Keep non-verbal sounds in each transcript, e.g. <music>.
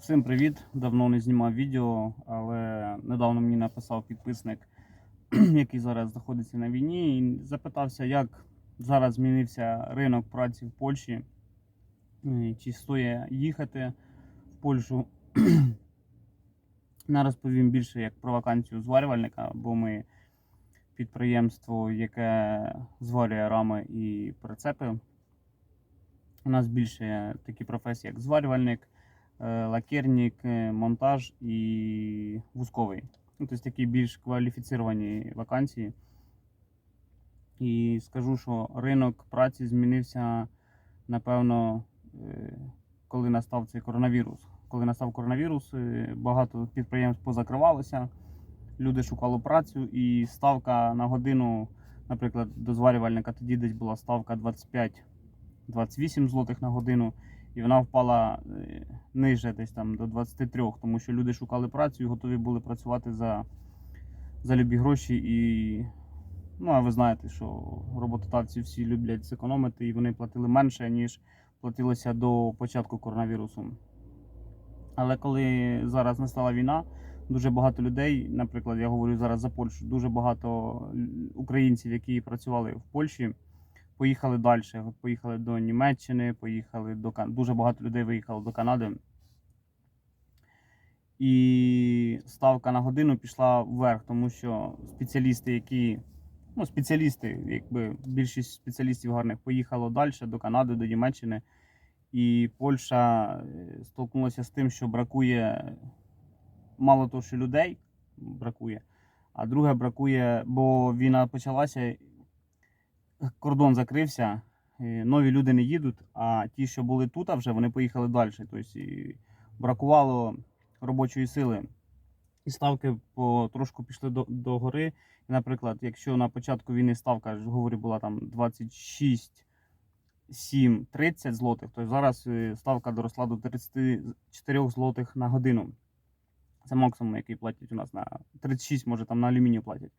Всім привіт! Давно не знімав відео, але недавно мені написав підписник, <clears throat> який зараз знаходиться на війні, і запитався, як зараз змінився ринок праці в Польщі, і чи стоїть їхати в Польщу. <clears throat> Не розповім більше як про вакансію зварювальника, бо ми підприємство, яке зварює рами і прицепи. У нас більше такі професії, як зварювальник, е, лакерник, е, монтаж і вузковий. Ну, тобто такі більш кваліфіціровані вакансії. І скажу, що ринок праці змінився, напевно, е, коли настав цей коронавірус. Коли настав коронавірус, багато підприємств позакривалося, люди шукали працю, і ставка на годину, наприклад, до зварювальника тоді десь була ставка 25 28 злотих на годину, і вона впала е, ниже десь там до 23, тому що люди шукали працю і готові були працювати за, за любі гроші. І, ну, а ви знаєте, що роботодавці всі люблять зекономити, і вони платили менше, ніж платилося до початку коронавірусу. Але коли зараз настала війна, дуже багато людей, наприклад, я говорю зараз за Польщу, дуже багато українців, які працювали в Польщі поїхали далі. Поїхали до Німеччини, поїхали до Кан... Дуже багато людей виїхало до Канади. І ставка на годину пішла вверх, тому що спеціалісти, які. Ну, спеціалісти, якби більшість спеціалістів гарних поїхало далі до Канади, до Німеччини. І Польща е, столкнулася з тим, що бракує мало того, що людей бракує, а друге бракує, бо війна почалася, кордон закрився, нові люди не їдуть, а ті, що були тут, а вже вони поїхали далі. Тобто бракувало робочої сили. І ставки по трошку пішли до, до гори. І, наприклад, якщо на початку війни ставка, ж говорю, була там 26, 7, 30 злотих, то зараз е, ставка доросла до 34 злотих на годину. Це максимум, який платять у нас на 36, може там на алюмінію платять.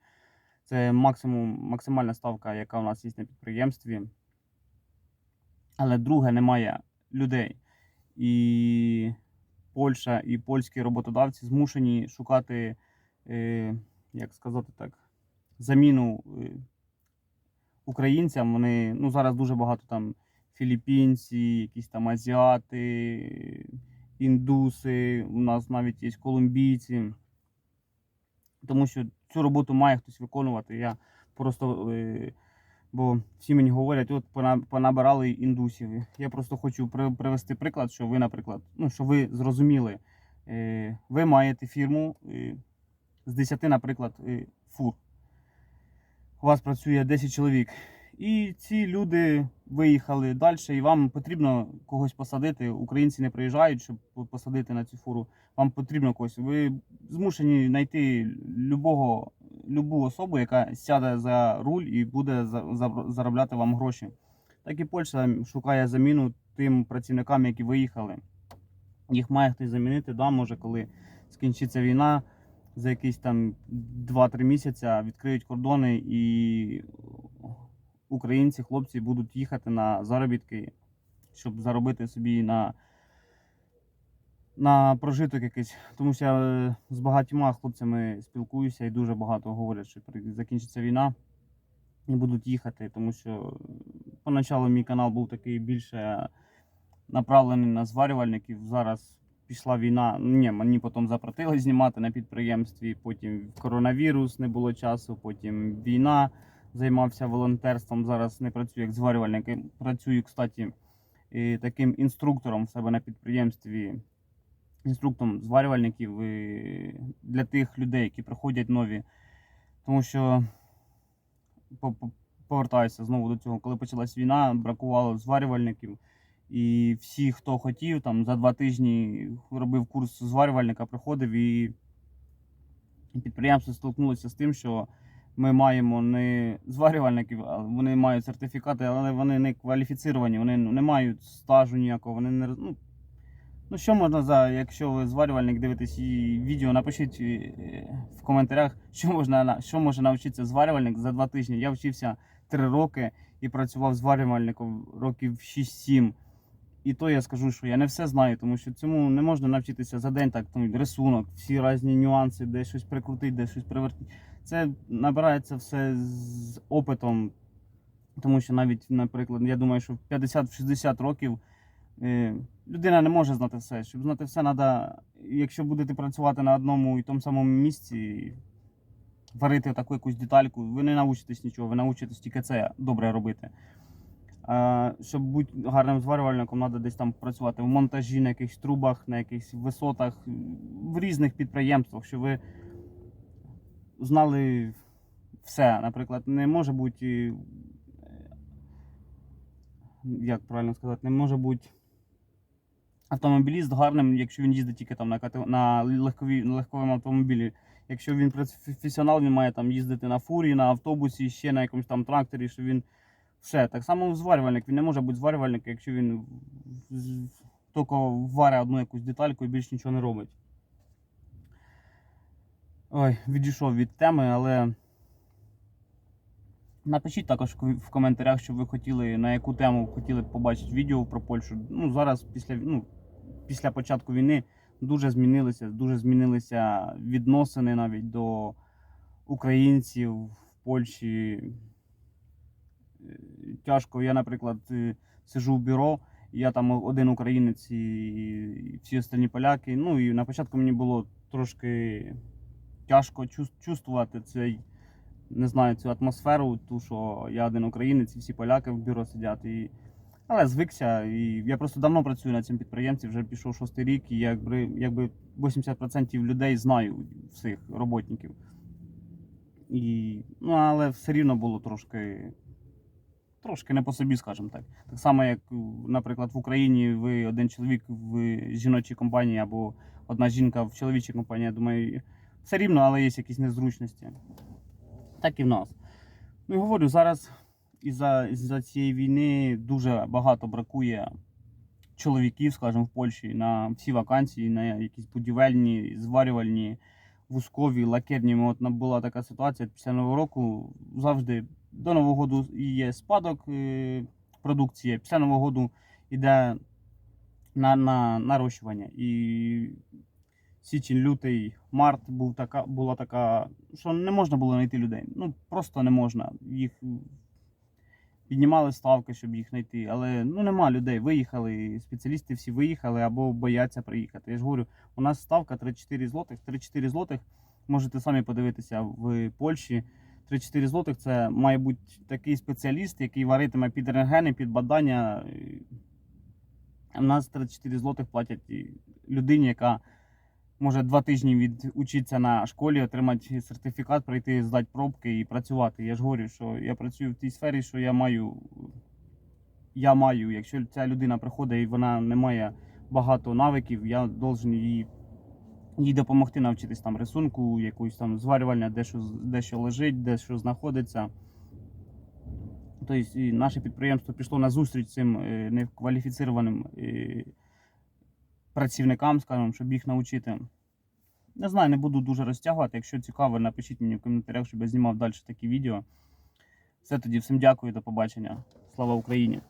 Це максимум, максимальна ставка, яка у нас є на підприємстві. Але друге, немає людей. І Польща і польські роботодавці змушені шукати, е, як сказати так, заміну е, українцям. Вони ну, зараз дуже багато там філіппінці, якісь там азіати, індуси, у нас навіть є колумбійці. Тому що цю роботу має хтось виконувати. Я просто, е, бо всі мені говорять, от понабирали індусів. Я просто хочу привести приклад, що ви, наприклад, ну, що ви зрозуміли, е, ви маєте фірму е, з 10, наприклад, фур. У вас працює 10 чоловік. І ці люди виїхали далі, і вам потрібно когось посадити. Українці не приїжджають, щоб посадити на цю фуру. Вам потрібно когось. Ви змушені знайти любого, любу особу, яка сяде за руль і буде за- за- заробляти вам гроші. Так і Польща шукає заміну тим працівникам, які виїхали. Їх має хтось замінити, да, може, коли скінчиться війна, за якісь там 2-3 місяці відкриють кордони і українці, хлопці будуть їхати на заробітки, щоб заробити собі на, на прожиток якийсь. Тому що я е, з багатьма хлопцями спілкуюся і дуже багато говорять, що закінчиться війна і будуть їхати. Тому що поначалу мій канал був такий більше направлений на зварювальників. Зараз пішла війна. Ні, мені потім запретили знімати на підприємстві. Потім коронавірус не було часу, потім війна. Займався волонтерством. Зараз не працюю як зварювальник. Працюю, кстати, таким інструктором в себе на підприємстві. Інструктором зварювальників для тих людей, які приходять нові. Тому що по- по- повертаюся знову до цього, коли почалась війна, бракувало зварювальників. І всі, хто хотів, там за два тижні робив курс зварювальника, приходив і підприємство столкнулося з тим, що ми маємо не зварювальників, вони мають сертифікати, але вони не кваліфіціровані, вони не мають стажу ніякого. Вони не ну, ну що можна за, якщо ви зварювальник дивитесь і відео, напишіть е, в коментарях, що можна що може навчитися зварювальник за два тижні. Я вчився три роки і працював зварювальником років 6-7. І то я скажу, що я не все знаю, тому що цьому не можна навчитися за день, так там рисунок, всі різні нюанси, де щось прикрутити, де щось привертити. Це набирається все з опитом, тому що навіть, наприклад, я думаю, що в 50-60 років е, людина не може знати все. Щоб знати все, треба, якщо будете працювати на одному і тому самому місці, варити таку якусь детальку, ви не навчитесь нічого, ви навчитесь тільки це добре робити. А, щоб бути гарним зварювальником, треба десь там працювати в монтажі, на якихось трубах, на якихось висотах, в різних підприємствах, щоб ви знали все. Наприклад, не може бути, е, як правильно сказати, не може бути автомобіліст гарним, якщо він їздить тільки там на, кате- на легкові, легковому автомобілі. Якщо він професіонал, він має там їздити на фурі, на автобусі, ще на якомусь там тракторі, що він все. Так само зварювальник. Він не може бути зварювальником, якщо він тільки варить одну якусь детальку і більше нічого не робить. Ой, відійшов від теми, але напишіть також в коментарях, що ви хотіли, на яку тему хотіли б побачити відео про Польщу. Ну, зараз після, ну, після початку війни дуже змінилися, дуже змінилися відносини навіть до українців в Польщі. Е, Тяжко. Я, наприклад, е, сижу в бюро, я там один українець і всі остальні поляки. Ну і на початку мені було трошки тяжко чувствувати цей, не знаю, цю атмосферу, ту, що я один українець і всі поляки в бюро сидять. І... Але звикся. І я просто давно працюю на цьому підприємстві, вже пішов шостий рік, і якби, якби 80% людей знаю всіх роботників. І, ну, але все рівно було трошки, трошки не по собі, скажімо так. Так само, як, наприклад, в Україні ви один чоловік в жіночій компанії або одна жінка в чоловічій компанії, я думаю, все рівно, але є якісь незручності. Так і в нас. Ну і говорю, зараз із-за із цієї війни дуже багато бракує чоловіків, скажімо, в Польщі на всі вакансії, на якісь будівельні, зварювальні, вузкові, лакерні. От була така ситуація після Нового року. Завжди до Нового року є спадок е, продукції, після Нового року йде на, на нарощування. І січень, лютий, март був така, була така, що не можна було знайти людей. Ну просто не можна. Їх піднімали ставки, щоб їх знайти. Але ну нема людей. Виїхали, спеціалісти всі виїхали або бояться приїхати. Я ж говорю, у нас ставка 3-4 злотих. 3-4 злотих можете самі подивитися в Польщі. 3-4 злотих це має бути такий спеціаліст, який варитиме під рентгени, під бадання. У нас 34 злотих платять людині, яка може два тижні відучитися на школі, отримати сертифікат, пройти, здати пробки і працювати. Я ж говорю, що я працюю в тій сфері, що я маю. Я маю, якщо ця людина приходить і вона не має багато навиків, я должен їй, їй допомогти навчитись там рисунку, якусь там зварювання, де що, де що лежить, де що знаходиться. Тобто наше підприємство пішло на зустріч цим е, некваліфіцированим е, працівникам, скажімо, щоб їх навчити. Не знаю, не буду дуже розтягувати. Якщо цікаво, напишіть мені в коментарях, щоб я знімав далі такі відео. Все тоді, всім дякую, до побачення. Слава Україні!